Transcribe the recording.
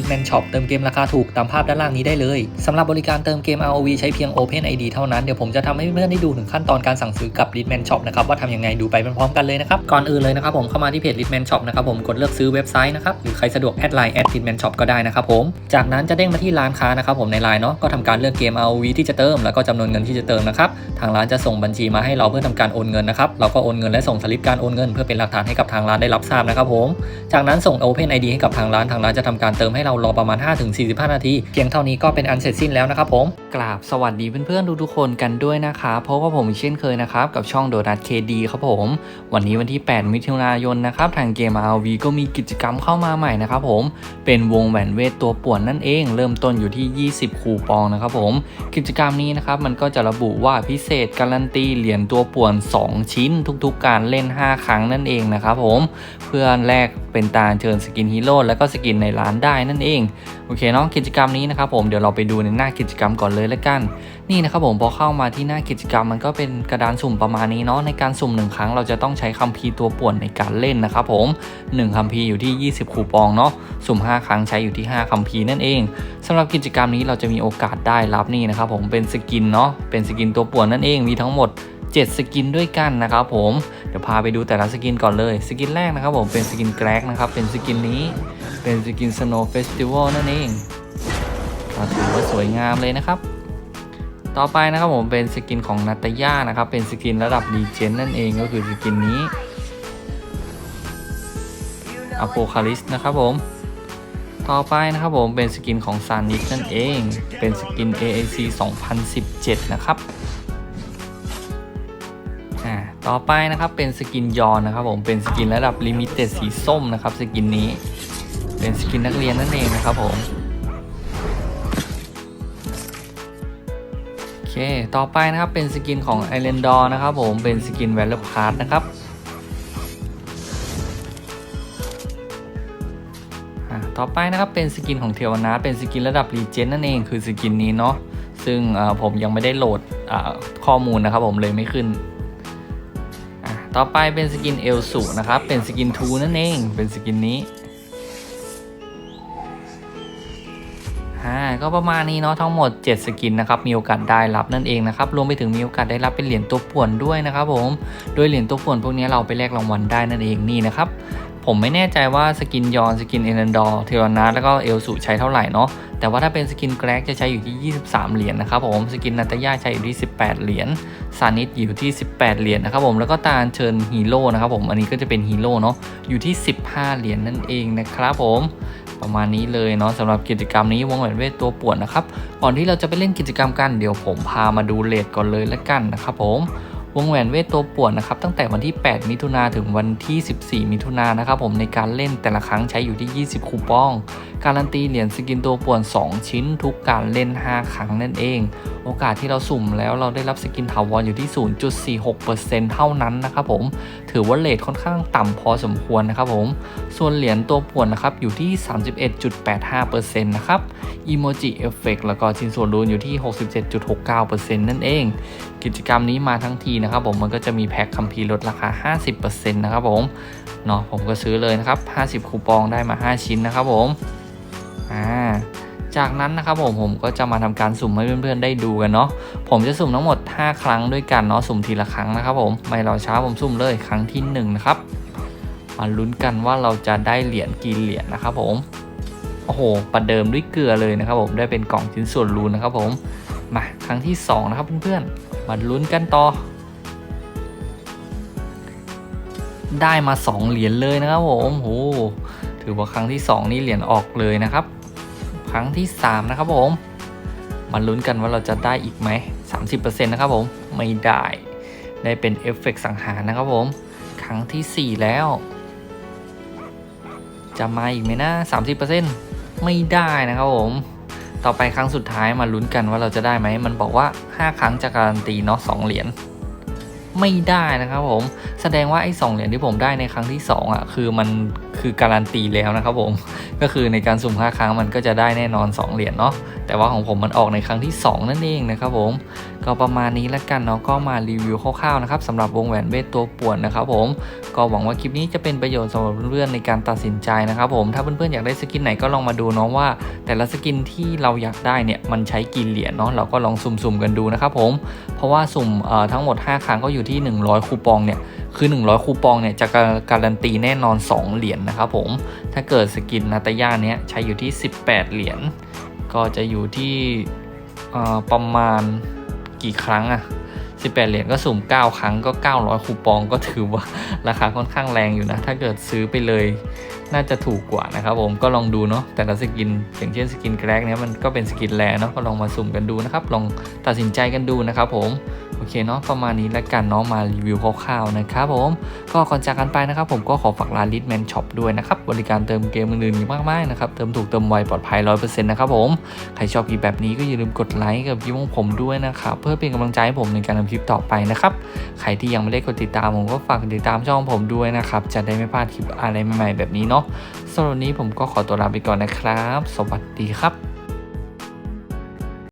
ลิทแมนช็อปเติมเกมราคาถูกตามภาพด้านล่างนี้ได้เลยสำหรับบริการเติมเกม ROV ใช้เพียง Open ID เท่านั้น เดี๋ยวผมจะทำให้เพื่อนๆได้ดูถึงขั้นตอนการสั่งซื้อกับ l i t m a n Shop นะครับว่าทำยังไงดูไปพร้อมๆกันเลยนะครับก่อนอื่นเลยนะครับผมเข้ามาที่เพจ l i t m a n Shop นะครับผมกดเลือกซื้อเว็บไซต์นะครับหรือใครสะดวกแอดไลน์แอด l i t m a n Shop ก็ได้นะครับผมจากนั้นจะเด้งมาที่ร้านค้านะครับผมในไลน์เนาะก็ทำการเลือกเกม ROV ที่จะเติมแล้วก็จำนวนเงินที่จะเติมนะครับทางร้านจะส่งบัญชีมาให้เราเพื่อทำการโอนเงินนะครับเราก็โอนเงินและส่งสลิปการโอนเงินเพื่อเป็นหลักฐานให้กับทางร้านได้รับทราบนะครับผมจากนั้นส่ง Open ID ให้กับทางร้านทางร้านจะทำการเติมให้เรารอประมาณ 5-45 นาที เพียงเท่านี้ก็เป็นอันเสร็จสิ้นแล้วนะครับผมกราบสวัสดีเพื่อนๆทุกๆคนกันด้วยนะคะเพราะว่าผมเช่นเคยนะครับ กับช่องโดนัทเคดีครับผม วันนี้วันที่ 8 มิถุนายนนะครับ ทางเกม RV ก็มีกิจกรรมเข้ามาใหม่นะครับผม เป็นวงแหวนเวทตัวป่วนนั่นเอง เริ่มต้นอยู่ที่ 20 คูปองนะครับผม กิจกรรมนี้นะครับ มันก็จะระบุว่าพิเศษการันตีเหรียญตัวป่วน 2 ชิ้น ทุกๆ การเล่น 5 ครั้งนั่นเองนะครับผมเพื่อแลกเป็นตาเชิญสกินฮีโร่แล้วก็สกินในร้านได้นั่นเองโอเคเนาะกิจกรรมนี้นะครับผมเดี๋ยวเราไปดูในหน้ากิจกรรมก่อนเลยละกัน นี่นะครับผมพอเข้ามาที่หน้ากิจกรรม มันก็เป็นกระดานสุ่มประมาณนี้เนาะในการสุ่มหนึ่งครั้งเราจะต้องใช้คัมภีร์ตัวป่วนในการเล่นนะครับผม1คัมภีร์อยู่ที่ 20 คูปองเนาะสุ่ม 5 ครั้งใช้อยู่ที่ 5คัมภีร์นั่นเองสำหรับกิจกรรมนี้เราจะมีโอกาสได้รับนี่นะครับผมเป็นสกินเนาะเป็นสกินตัวป่วนนั่นเองมีทั้งหมด7 สกินด้วยกันนะครับผมเดี๋ยวพาไปดูแต่ละสกินก่อนเลย สกินแรกนะครับผมเป็นสกินแกร็กนะครับเป็นสกินนี้ เป็นสกิน Snow Festival นั่นเอง ก็ถือว่าสวยงามเลยนะครับ ต่อไปนะครับผมเป็นสกินของนาตาย่านะครับ เป็นสกินระดับดีเจนนั่นเองก็คือสกินนี้อโ o คาลิสนะครับผม ต่อไปนะครับผมเป็นสกินของซานิสนั่นเอง เป็นสกิน AAC 2017 นะครับต่อไปนะครับเป็นสกินยอนนะครับผมเป็นสกินระดับลิมิเต็ดสีส้มนะครับสกินนี้ เป็นสกินนักเรียนนั่นเองนะครับผม ต่อไปนะครับเป็นสกินของไอเลนดอร์นะครับผมเป็นสกินแวลเลอร์พาร์ทนะครับต่อไปนะครับเป็นสกินของเทวนาเป็นสกินระดับรีเจนนั่นเองคือสกินนี้เนาะซึ่งผมยังไม่ได้โหลดข้อมูลนะครับผมเลยไม่ขึ้น ต่อไปเป็นสกินเอลสูนะครับเป็นสกินทูนั่นเองเป็นสกินนี้ อ่าก็ประมาณนี้เนาะทั้งหมด 7 สกินนะครับมีโอกาสได้รับนั่นเองนะครับรวมไปถึงมีโอกาสได้รับเป็นเหรียญตัวป่วนด้วยนะครับผมโดยเหรียญตัวป่วนพวกนี้เราไปแลกรางวัลได้นั่นเองนี่นะครับผมไม่แน่ใจว่าสกินยอนสกินเอเนนดอร์เทวนาแล้วก็เอลสูใช้เท่าไหร่เนาะแต่ว่าถ้าเป็นสกินแกรกจะใช้อยู่ที่ 23 เหรียญนะครับผมสกินนาตายาใช้อยู่ที่ 18 เหรียญซานิสอยู่ที่ 18 เหรียญนะครับผมแล้วก็ตาเชิญฮีโร่นะครับผมอันนี้ก็จะเป็นฮีโร่เนาะอยู่ที่ 15 เหรียญนั่นเองนะครับผม ประมาณนี้เลยเนาะสำหรับกิจกรรมนี้วงแหวนเวทตัวปวดนะครับ ก่อนที่เราจะไปเล่นกิจกรรมกันเดี๋ยวผมพามาดูเลทก่อนเลยละกันนะครับผม วงแหวนเวทตัวป่วนนะครับตั้งแต่วันที่ 8 มิถุนาถึงวันที่ 14 มิถุนานะครับผมในการเล่นแต่ละครั้งใช้อยู่ที่ 20 คูปอง การันตีเหรียญสกินตัวป่วน 2 ชิ้น ทุกการเล่น 5 ครั้งนั่นเอง โอกาสที่เราสุ่มแล้วเราได้รับสกินถาวรอยู่ที่ 0.46%เท่านั้นนะครับผมถือว่าเลทค่อนข้างต่ำพอสมควรนะครับผมส่วนเหรียญตัวป่วนนะครับอยู่ที่ 31.85%นะครับอีโมจิเอฟเฟกแล้วก็ชิ้นส่วนรูนอยู่ที่ 67.69%นั่นเอง กิจกรรมนี้มาทั้งทีนะครับผมมันก็จะมีแพ็คคัมภีร์ลดราคา 50%นะครับผมเนาะผมก็ซื้อเลยนะครับ 50 คูปองได้มา 5 ชิ้นนะครับผมอ่าจากนั้นนะครับผมผมก็จะมาทำการสุ่มให้เพื่อนๆได้ดูกันเนาะผมจะสุ่มทั้งหมด 5 ครั้งด้วยกันเนาะสุ่มทีละครั้งนะครับผมไม่รอช้าผมสุ่มเลยครั้งที่1นะครับมาลุ้นกันว่าเราจะได้เหรียญกี่เหรียญนะครับผมโอ้โหประเดิมด้วยเกลือเลยนะครับผมได้เป็นกล่องชิ้นส่วนรูนนะครับผมมาครั้งที่2นะครับเพื่อนๆมาลุ้นกันต่อ ได้มา 2 เหรียญเลยนะครับผมโอ้ถือว่าครั้งที่ 2 นี่เหรียญออกเลยนะครับ ครั้งที่ 3 นะครับผมมาลุ้นกันว่าเราจะได้อีกไหม 30%นะครับผม ไม่ได้ ได้เป็นเอฟเฟกต์สังหารนะครับผม ครั้งทีสี่ 4 แล้ว จะมาอีกไหมนะ30%ไม่ได้นะครับผม ต่อไปครั้งสุดท้ายมาลุ้นกันว่าเราจะได้ไหม มันบอกว่า 5 ครั้งจะการันตีเนาะ2เหรียญ ไม่ได้นะครับผมแสดงว่าไอ้สองเหรียญที่ผมได้ในครั้งที่2อะคือมันคือการันตีแล้วนะครับผมก็คือในการสุ่ม5ครั้งมันก็จะได้แน่นอน 2 เหรียญเนาะ แต่ว่าของผมมันออกในครั้งที่ 2 นั่นเองนะครับผม ก็ประมาณนี้แล้วกันเนาะก็มารีวิวคร่าวๆนะครับสำหรับวงแหวนเวทตัวป่วนนะครับผมก็หวังว่าคลิปนี้จะเป็นประโยชน์สำหรับเพื่อนๆในการตัดสินใจนะครับผมถ้าเพื่อนๆอยากได้สกินไหนก็ลองมาดูเนาะว่า แต่ละสกินที่เราอยากได้เนี่ยมันใช้กี่เหรียญเนาะเราก็ลองสุ่มๆกันดูนะครับผมเพราะว่าสุ่มทั้งหมด 5 ครั้งก็อยู่ที่ 100 คูปองเนี่ยคือ 100 คูปองเนี่ยจะการันตีแน่นอน 2 เหรียญนะครับผม ถ้าเกิดสกินนาตาย่าเนี้ยใช้อยู่ที่ 18 เหรียญ ก็จะอยู่ที่ประมาณกี่ครั้งอะ18 เหรียญก็สุ่ม 9 ครั้งก็ 900 คูปองก็ถือว่าราคาค่อนข้างแรงอยู่นะ ถ้าเกิดซื้อไปเลยน่าจะถูกกว่านะครับผมก็ลองดูเนาะแต่ละสกินอย่างเช่นสกินแกรกเนี้ยมันก็เป็นสกินแรงเนาะก็ลองมาสุ่มกันดูนะครับ ลองตัดสินใจกันดูนะครับผม โอเคเนาะประมาณนี้แล้วกันเนาะมารีวิวคร่าวๆนะครับผมก็ก่อนจากกันไปนะครับผมก็ขอฝากร้าน l i t m a n Shop ด้วยนะครับบริการเติมเกมอื่นๆอีกมากมายนะครับเติมถูกเติมไวปลอดภัย 100%นะครับผมใครชอบคลิปแบบนี้ก็อย่าลืมกดไลค์กับคลิปของผมด้วยนะครับเพื่อเป็นกำลังใจให้ผมในการทำคลิปต่อไปนะครับใครที่ยังไม่ได้กดติดตามผมก็ฝากติดตามช่องผมด้วยนะครับจะได้ไม่พลาดคลิปอะไรใหม่ๆแบบนี้เนาะสำหรับวันนี้ผมก็ขอตัวลาไปก่อนนะครับ สวัสดีครับ